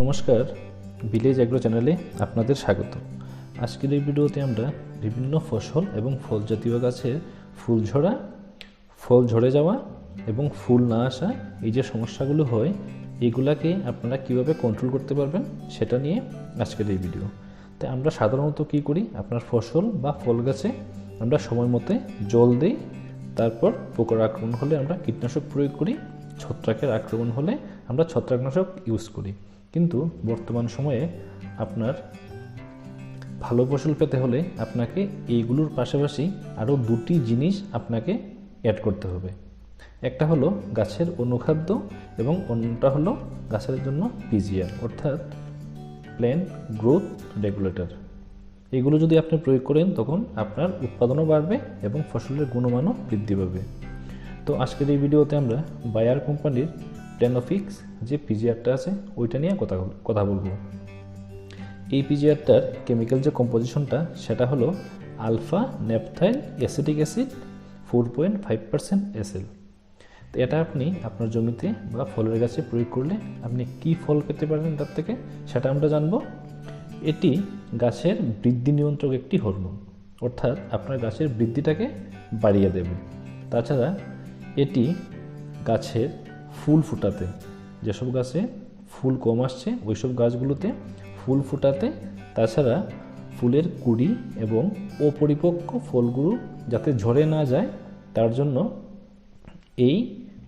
নমস্কার village agro চ্যানেলে আপনাদের স্বাগত। আজকের এই ভিডিওতে আমরা বিভিন্ন ফসল এবং ফল জাতীয় গাছের ফুল ঝরা, ফল ঝরে যাওয়া এবং ফুল না আসা এই যে সমস্যাগুলো হয়, এগুলাকে আপনারা কীভাবে কন্ট্রোল করতে পারবেন সেটা নিয়ে আজকের এই ভিডিও। তাই আমরা সাধারণত কি করি? আপনার ফসল বা ফল গাছে আমরা সময় মতে জল দিই, তারপর পোকার আক্রমণ হলে আমরা কীটনাশক প্রয়োগ করি, ছত্রাকের আক্রমণ হলে আমরা ছত্রাকনাশক ইউজ করি। কিন্তু বর্তমান সময়ে আপনার ভালো ফসল পেতে হলে আপনাকে এইগুলোর পাশাপাশি আরও দুটি জিনিস আপনাকে অ্যাড করতে হবে। একটা হলো গাছের অনুখাদ্য এবং অন্যটা হলো গাছের জন্য পিজিআর অর্থাৎ প্ল্যান গ্রোথ রেগুলেটর এগুলো যদি আপনি প্রয়োগ করেন, তখন আপনার উৎপাদনও বাড়বে এবং ফসলের গুণমানও বৃদ্ধি পাবে। তো আজকের এই ভিডিওতে আমরা বায়ার কোম্পানির টেনোফিক্স যে পিজিআরটা আছে, ওইটা নিয়ে কথা কথা বলব। এই পিজিআরটার কেমিক্যাল যে কম্পোজিশনটা সেটা হলো alpha naphthyl acetic acid four point five percent SL তো এটা আপনি আপনার জমিতে বা ফলের গাছে প্রয়োগ করলে আপনি কি ফল পেতে পারবেন তার থেকে, সেটা আমরা জানব। এটি গাছের বৃদ্ধি নিয়ন্ত্রক একটি হরমোন অর্থাৎ আপনার গাছের বৃদ্ধিটাকে বাড়িয়ে দেবে। তাছাড়া এটি গাছের ফুল ফুটাতে। যেসব গাছে ফুল কম আসছে, ওইসব গাছগুলোতে ফুল ফুটাতে। তাছাড়া ফুলের কুড়ি এবং অপরিপক্ক ফলগুলো যাতে ঝরে না যায়, তার জন্য এই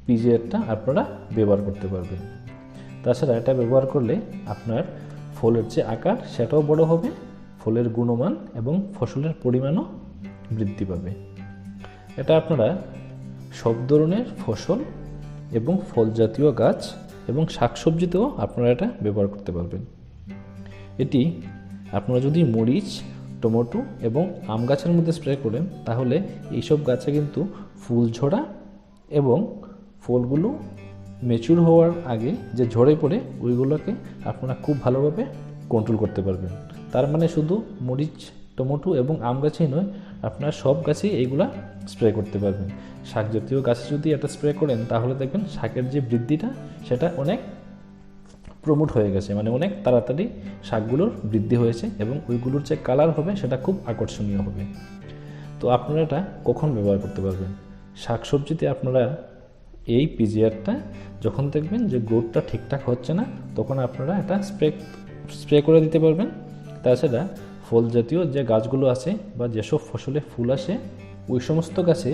পিজিআরটা আপনারা ব্যবহার করতে পারবেন। তাছাড়া এটা ব্যবহার করলে আপনার ফলের যে আকার, সেটাও বড় হবে, ফলের গুণমান এবং ফসলের পরিমাণও বৃদ্ধি পাবে। এটা আপনারা সব ধরনের ফসল এবং ফল জাতীয় গাছ এবং শাকসবজিতেও আপনারা এটা ব্যবহার করতে পারবেন। এটি আপনারা যদি মরিচ, টমেটো এবং আম গাছের মধ্যে স্প্রে করেন, তাহলে এইসব গাছে কিন্তু ফুল ঝরা এবং ফলগুলো মেচুর হওয়ার আগে যে ঝরে পড়ে, ওইগুলোকে আপনারা খুব ভালোভাবে কন্ট্রোল করতে পারবেন। তার মানে শুধু মরিচ টমেটো এবং আম গাছেই নয়, আপনারা সব গাছেই এইগুলা স্প্রে করতে পারবেন। শাক জাতীয় গাছে যদি এটা স্প্রে করেন, তাহলে দেখবেন শাকের যে বৃদ্ধিটা, সেটা অনেক প্রমোট হয়ে গেছে। মানে অনেক তাড়াতাড়ি শাকগুলোর বৃদ্ধি হয়েছে এবং ওইগুলোর যে কালার হবে, সেটা খুব আকর্ষণীয় হবে। তো আপনারা এটা কখন ব্যবহার করতে পারবেন? শাকসবজিতে আপনারা এই পিজিআরটা যখন দেখবেন যে গ্রোথটা ঠিকঠাক হচ্ছে না, তখন আপনারা এটা স্প্রে স্প্রে করে দিতে পারবেন। তাছাড়া ফল জাতীয় যে গাছগুলো আছে বা যেসব ফসলে ফুল আসে, ওই সমস্ত গাছে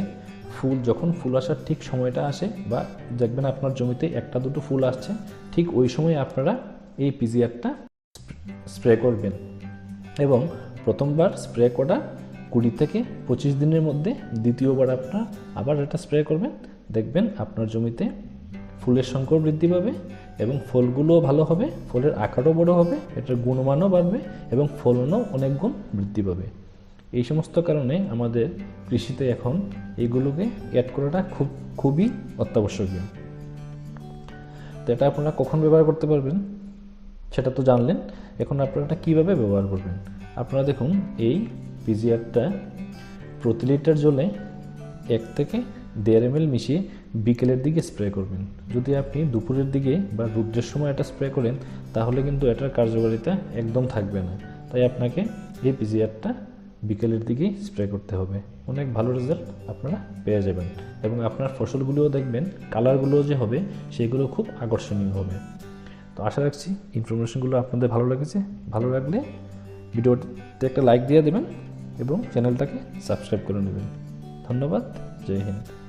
ফুল যখন ফুল আসার ঠিক সময়টা আসে বা দেখবেন আপনার জমিতে একটা দুটো ফুল আসছে, ঠিক ওই সময় আপনারা এই পিজিআরটা স্প্রে করবেন। এবং প্রথমবার স্প্রে করা কুড়ি থেকে পঁচিশ দিনের মধ্যে দ্বিতীয়বার আপনার আবার এটা স্প্রে করবেন। দেখবেন আপনার জমিতে ফুলের সংখ্যাও বৃদ্ধি পাবে এবং ফলগুলোও ভালো হবে, ফলের আকারও বড় হবে, এটার গুণমানও বাড়বে এবং ফলনও অনেক গুণ বৃদ্ধি পাবে। এই সমস্ত কারণে আমাদের কৃষিতে এখন এইগুলোকে অ্যাড করাটা খুব, খুবই অত্যাবশ্যকীয়। তো এটা আপনারা কখন ব্যবহার করতে পারবেন সেটা তো জানলেন। এখন আপনারা এটা কীভাবে ব্যবহার করবেন? আপনারা দেখুন, এই পিজিআরটা প্রতি লিটার জলে এক থেকে দেড় এম মিশিয়ে বিকেলের দিকে স্প্রে করবেন। যদি আপনি দুপুরের দিকে বা রুদ্রের সময় এটা স্প্রে করেন, তাহলে কিন্তু এটার কার্যকারিতা একদম থাকবে না। তাই আপনাকে এই পিজিআরটা বিকেলের দিকেই স্প্রে করতে হবে। অনেক ভালো রেজাল্ট আপনারা পেয়ে যাবেন। এবং আপনার ফসলগুলোও দেখবেন কালারগুলোও যে হবে, সেগুলো খুব আকর্ষণীয় হবে। তো আশা রাখছি ইনফরমেশনগুলো আপনাদের ভালো লেগেছে। ভালো লাগলে ভিডিওতে একটা লাইক দিয়ে দেবেন এবং চ্যানেলটাকে সাবস্ক্রাইব করে নেবেন। ধন্যবাদ। জয় হিন্দ।